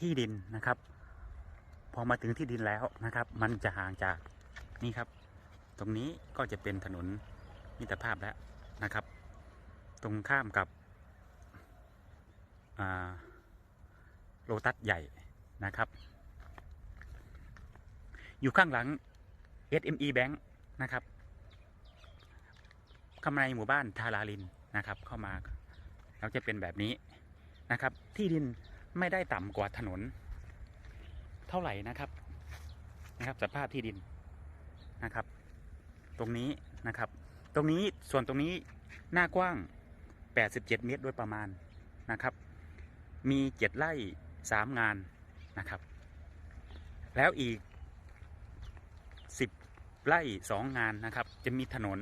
ที่ดินนะครับ พอมาถึงที่ดินแล้วนะครับ มันจะห่างจากนี่ครับ ตรงนี้ก็จะเป็นถนนมิตรภาพแล้วนะครับ ตรงข้ามกับโลตัสใหญ่นะครับ อยู่ข้างหลัง SME Bank นะครับข้างในหมู่บ้านทาราลินนะครับ เข้ามาแล้วจะเป็นแบบนี้นะครับ ที่ดิน ไม่ได้ต่ำกว่าถนน เท่าไหร่นะครับนะครับ สภาพที่ดินนะครับ ตรงนี้นะครับ ตรงนี้ส่วนตรงนี้หน้ากว้าง 87 เมตรโดยประมาณนะครับ มีเจ็ดไร่สามงานนะครับ แล้วอีก 10 ไร่สองงานนะครับ จะมีถนน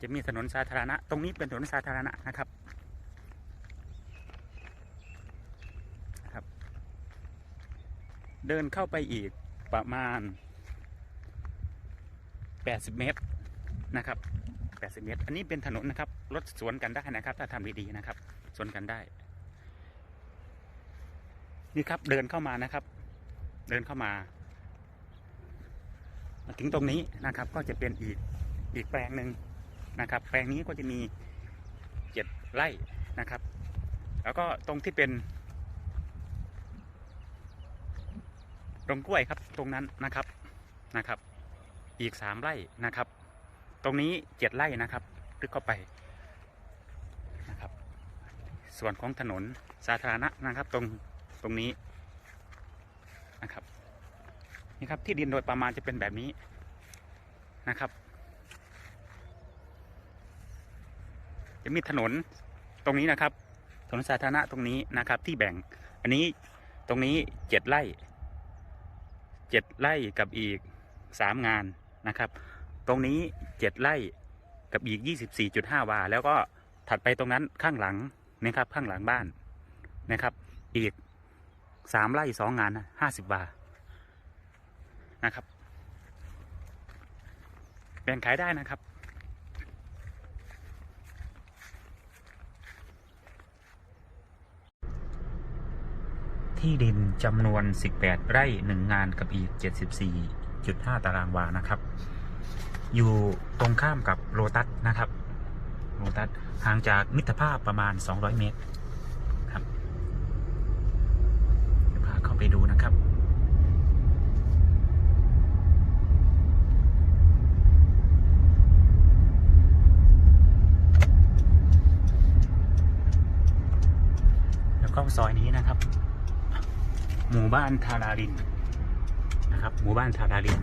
จะมีถนนสาธารณะ ตรงนี้เป็นถนนสาธารณะนะครับครับ เดินเข้าไปอีกประมาณ 80 เมตรนะครับ 80 เมตร อันนี้เป็นถนนนะครับ รถสวนกันได้นะครับ ถ้าทำดีๆนะครับ สวนกันได้ นี่ครับ เดินเข้ามานะครับ เดินเข้ามามาถึงตรงนี้นะครับ ก็จะเป็นอีกอีกแปลงหนึ่ง นะครับ แปลงนี้ก็จะมีเจ็ดไร่นะครับ แล้วก็ตรงที่เป็นตรงกล้วยครับตรงนั้นนะครับนะครับ อีกสามไร่นะครับ ตรงนี้เจ็ดไร่นะครับลึกเข้าไปนะครับ ส่วนของถนนสาธารณะนะครับ ตรงตรงนี้นะครับนี่ครับที่ดินโดยประมาณจะเป็นแบบนี้นะครับ จะมีถนนตรงนี้นะครับ ถนนสาธารณะตรงนี้นะครับ ที่แบ่ง อันนี้ตรงนี้เจ็ดไร่เจ็ดไร่กับอีกสามงานนะครับ ตรงนี้เจ็ดไร่กับอีกยี่สิบสี่จุดห้าวา แล้วก็ถัดไปตรงนั้นข้างหลังนะครับ ข้างหลังบ้านนะครับ อีกสามไร่สองงานห้าสิบวานะครับแบ่งขายได้นะครับ ที่ดินจำนวน 18 ไร่ 1 งานกับอีก 74.5 ตารางวานะครับ อยู่ตรงข้ามกับโลตัสนะครับโลตัสห่างจากมิตรภาพประมาณ 200 เมตรครับเดี๋ยวพาเข้าไปดูนะครับแล้วก็ซอยนี้นะครับ หมู่บ้านทารารินนะครับ หมู่บ้านทาราริน